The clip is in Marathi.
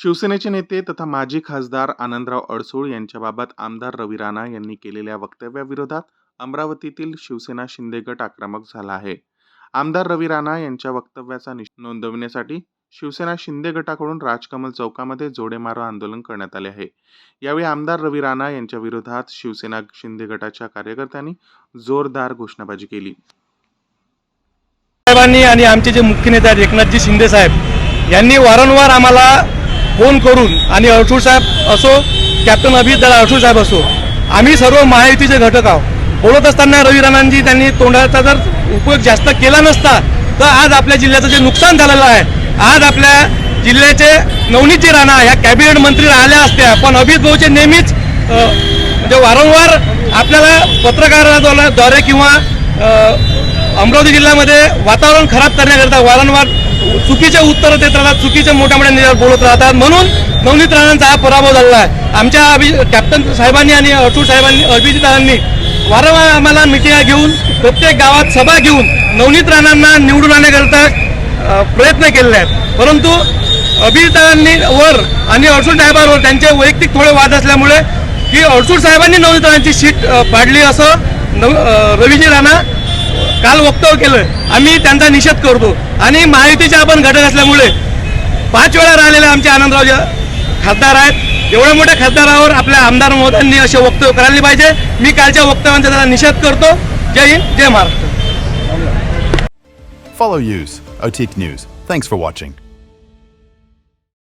शिवसेनेचे नेते तथा माजी खासदार आनंदराव अडसूळ यांच्याबाबत आमदार रवी राणा यांनी केलेल्या वक्तव्याविरोधात अमरावतीतील शिवसेना शिंदे गट आक्रमक झाला आहे. आमदार रवी राणा यांच्या वक्तव्याचा निष नोंदवण्यासाठी शिवसेना शिंदे गटाकडून राजकमल चौकामध्ये जोडेमारो आंदोलन करण्यात आले आहे. यावेळी आमदार रवी राणा यांच्या विरोधात शिवसेना शिंदे गटाच्या कार्यकर्त्यांनी जोरदार घोषणाबाजी केली. साहेबांनी आणि आमचे जे मुख्य नेते आहेत एकनाथजी शिंदे साहेब यांनी वारंवार आम्हाला फोन करून आणि अडसूळ साहेब असो कॅप्टन अभिजित दादा अडसूळ साहेब असो आम्ही सर्व महायुतीचे घटक आहोत. बोलत असताना रवी राणांजी त्यांनी तोंडाचा जर उपयोग जास्त केला नसता तर आज आपल्या जिल्ह्याचं जे नुकसान झालेलं आहे आज आपल्या जिल्ह्याचे नवनीतजी राणा ह्या कॅबिनेट मंत्री राहिल्या असत्या पण अभिजित भाऊचे नेहमीच म्हणजे वारंवार आपल्याला पत्रकाराद्वारे किंवा अमरावती जिल्ह्यामध्ये वातावरण खराब करण्याकरता वारंवार चुकीचे उत्तरं देत राहतात चुकीचे मोठ्या मोठ्या नेत्यावर बोलत राहतात. म्हणून नवनीत राणांचा हा पराभव झालेला आहे. आमच्या अभि कॅप्टन साहेबांनी आणि अटू साहेबांनी अभिजितांनी वारंवार आम्हाला मिटिंगा घेऊन प्रत्येक गावात सभा घेऊन नवनीत राणांना निवडून आणण्याकरता प्रयत्न केलेले आहेत. परंतु अभिजितांनी वर आणि अडसूळ साहेबांवर त्यांचे वैयक्तिक थोडे वाद असल्यामुळे की अडसूळ साहेबांनी नवनीत राणांची सीट पाडली असं नव रवीजी राणा काल वक्तव्य केलं आम्ही त्यांचा निषेध करतो. आणि महायुतीचे आपण घटक असल्यामुळे पाच वेळा राहिलेले आमचे आनंदराव खासदार आहेत. एवढ्या मोठ्या खासदारावर आपल्या आमदार महोदयांनी असे वक्तव्य करायला पाहिजे. मी कालच्या वक्तव्यांचा त्याला निषेध करतो. जय हिंद जय Maharashtra. Follow Use, OTIC News. Thanks for watching.